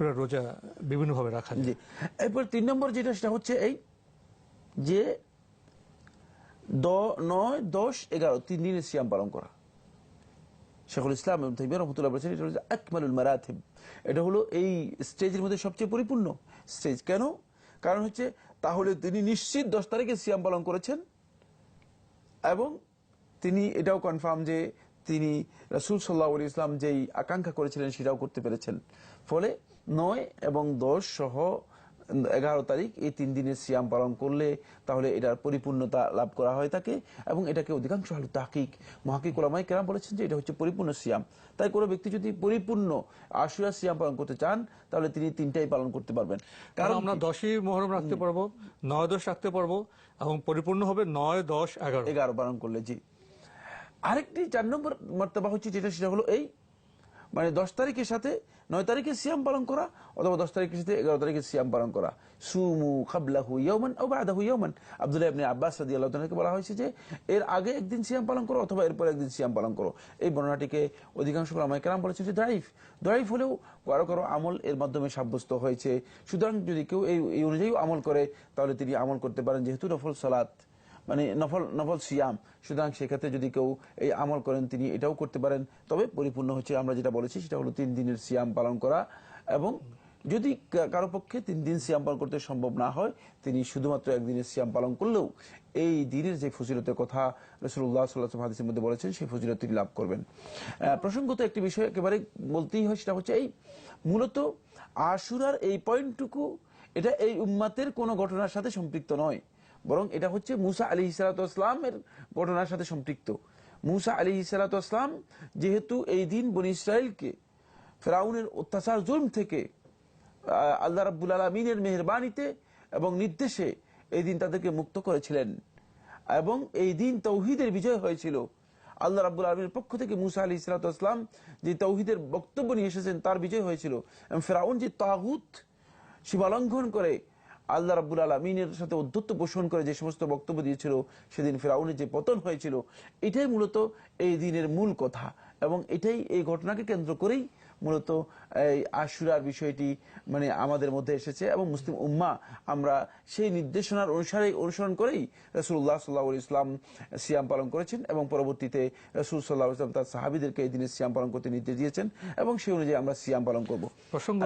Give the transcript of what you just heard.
আশুরার রোজা বিভিন্নভাবে রাখা যায়। এরপর তিন নম্বর যেটা, সেটা হচ্ছে এই যে নয়, দশ, এগারো, তিন দিনের সিয়াম পালন করা। শেখুল ইসলাম রহমতুল্লাহ বলেছেন, এটা হচ্ছে আকমালুল মারাথিব। এটা হলো এই স্টেজের মধ্যে সবচেয়ে পরিপূর্ণ স্টেজ। কেন? কারণ হচ্ছে, তাহলে তিনি নিশ্চিত দশ তারিখে সিয়াম পালন করেছেন এবং তিনি এটাও কনফার্ম যে তিনি রাসুল সাল্লাহ ইসলাম যেই আকাঙ্ক্ষা করেছিলেন সেটাও করতে পেরেছেন। ফলে নয় এবং দশ সহ এগারো তারিখ এই তিন দিনের সিয়াম পালন করলে তাহলে এটার পরিপূর্ণতা লাভ করা হয় থাকে এবং এটাকে অধিকাংশ হল তাকিক মহাকিক ওলামাই কেরাম বলেছেন যে এটা হচ্ছে পরিপূর্ণ সিয়াম। তাই কোনো ব্যক্তি যদি পরিপূর্ণ আশুরা সিয়াম পালন করতে চান তাহলে তিনি তিনটাই পালন করতে পারবেন। কারণ আমরা দশই মহরম রাখতে পারব নয় দশ রাখতে পারব এবং পরিপূর্ণ হবে নয় দশ এগারো। এগারো পালন করলে জি। আরেকটি চার নম্বর মর্তবা হচ্ছে যেটা, সেটা হলো এই মানে দশ তারিখের সাথে নয় তারিখে সিয়াম পালন করা অথবা দশ তারিখের সাথে এগারো তারিখে সিয়াম পালন করা। সুমু খাবলাহু ইয়মান ও বাদাহু ইয়মান আব্দুল্লাহ ইবনে আব্বাস রাদিয়াল্লাহু তাআলাকে বলা হয়েছে যে, এর আগে একদিন সিয়াম পালন করো অথবা এরপর একদিন সিয়াম পালন করো। এই বর্ণনাটিকে অধিকাংশ ওলামায়ে কেরাম বলেছেন যে দাইফ দাইফ হলেও কারও কারও আমল এর মাধ্যমে সাব্যস্ত হয়েছে। সুতরাং যদি কেউ এই অনুযায়ী আমল করে, তাহলে তিনি আমল করতে পারেন যেহেতু নফল সালাত। মানে নফল নফল সিয়াম। সুতরাং সেক্ষেত্রে যদি কেউ এই আমল করেন, তিনি এটাও করতে পারেন। তবে পরিপূর্ণ হচ্ছে আমরা যেটা বলেছি, সেটা হলো তিন দিনের সিয়াম পালন করা এবং যদি কারও পক্ষে তিন দিন সিয়াম পালন করতে সম্ভব না হয়, তিনি শুধুমাত্র একদিনের সিয়াম পালন করলেও এই দিনের যে ফজিলতের কথা রসুল্লাহ সাল্লাহ হাদিসের মধ্যে বলেছেন, সেই ফজিলত তিনি লাভ করবেন। প্রসঙ্গত একটি বিষয় একেবারে বলতেই হয়, সেটা হচ্ছে এই, মূলত আশুরার এই পয়েন্টটুকু, এটা এই উম্মাতের কোনো ঘটনার সাথে সম্পৃক্ত নয়। বরং এটা হচ্ছে মুসা আলী ইসালাতামের ঘটনার সাথে সম্পৃক্ত। মুসা আলী ইসালাতাম যেহেতু এই দিন বনি ইসরায়েলকে ফেরাউনের অত্যাচার, জুলম থেকে আল্লাহ রাব্বুল আলমিনের মেহরবানিতে এবং নির্দেশে এই দিন তাদেরকে মুক্ত করেছিলেন। এবং এই দিন তৌহিদের বিজয় হয়েছিল। আল্লাহ রাব্বুল আলমীর পক্ষ থেকে মুসা আলী ইসলাতাম যে তৌহিদের বক্তব্য নিয়ে এসেছেন, তার বিজয় হয়েছিল। এবং ফেরাউন যে তাগুত সীমালঙ্ঘন করে আল্লাহ রাব্বুল আলমিনের সাথে উদ্ধত্ত পোষণ করে যে সমস্ত বক্তব্য দিয়েছিল, সেদিন ফেরাউনের যে পতন হয়েছিল, এটাই মূলত এই দিনের মূল কথা এবং এটাই এই ঘটনাকে কেন্দ্র করেই মূলত এই আশুরার বিষয়টি মানে আমাদের মধ্যে এসেছে এবং মুসলিম উম্মা আমরা সেই নির্দেশনার অনুসারে অনুসরণ করেই রসুল্লাহ সাল্লাহ ইসলাম সিয়াম পালন করেছেন এবং পরবর্তীতে রসুল সাল্লাহ ইসলাম তার সাহাবিদেরকে এই দিনে সিয়াম পালন করতে নির্দেশ দিয়েছেন এবং সেই অনুযায়ী আমরা সিয়াম পালন করব। প্রসঙ্গ